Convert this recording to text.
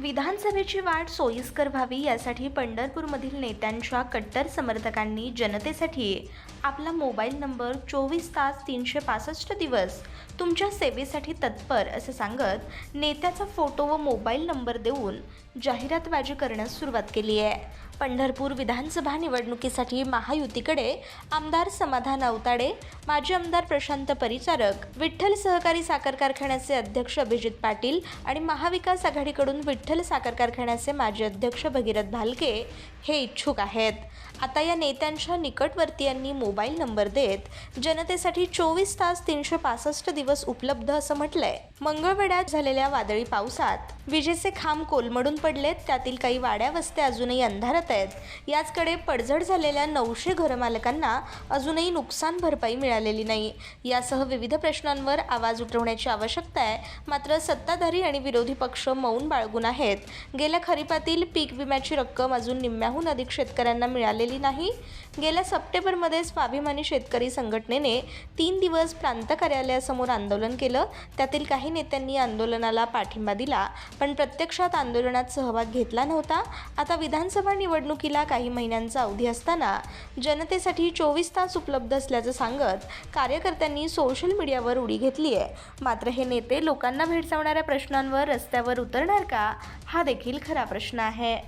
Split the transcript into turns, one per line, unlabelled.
विधानसभेची वाट सोयीस्कर व्हावी यासाठी पंढरपूरमधील नेत्यांच्या कट्टर समर्थकांनी जनतेसाठी आपला मोबाईल नंबर चोवीस तास तीनशे पासष्ट दिवस. तुमच्या सेवेसाठी तत्पर असं सांगत नेत्याचा फोटो व मोबाईल नंबर देऊन जाहिरातबाजी करण्यास सुरुवात केली आहे. पंढरपूर विधानसभा निवडणुकीसाठी महायुतीकडे आमदार समाधान अवताडे माजी आमदार प्रशांत परिचारक विठ्ठल सहकारी साखर कारखान्याचे अध्यक्ष अभिजित पाटील आणि महाविकास आघाडीकडून विठ्ठल साखर कारखान्याचे माजी अध्यक्ष भगीरथ भालके हे इच्छुक आहेत. आता या नेत्यांच्या निकटवर्तीयांनी मो मोबाईल नंबर देत जनतेसाठी चोवीस तास तीनशे पासष्ट दिवस उपलब्ध असं म्हटलंय. मंगळवेढ्यात झालेल्या वादळी पावसात विजेचे खांब कोलमडून पडलेत त्यातील काही वाड्या वस्त्या अजूनही अंधारात आहेत. याचकडे पडझड झालेल्या नऊशे घरमालकांना अजूनही नुकसान भरपाई मिळालेली नाही. यासह विविध प्रश्नांवर आवाज उठवण्याची आवश्यकता आहे. मात्र सत्ताधारी आणि विरोधी पक्ष मौन बाळगून आहेत. गेल्या खरीपातील पीक विम्याची रक्कम अजून निम्म्याहून अधिक शेतकऱ्यांना मिळालेली नाही. गेल्या सप्टेंबरमध्ये स्वाभिमानी शेतकरी संघटनेने तीन दिवस प्रांत कार्यालयासमोर आंदोलन केलं. त्यातील काही नेत्यांनी आंदोलनाला पाठिंबा दिला. पण प्रत्यक्षात आंदोलनात सहभाग घेतला नव्हता. आता विधानसभा निवडणुकीला काही महिन्यांचा अवधी असताना जनतेसाठी चोवीस तास उपलब्ध असल्याचं सांगत कार्यकर्त्यांनी सोशल मीडियावर उडी घेतली आहे. मात्र हे नेते लोकांना भेडसावणाऱ्या प्रश्नांवर रस्त्यावर उतरणार का? हा देखील खरा प्रश्न आहे.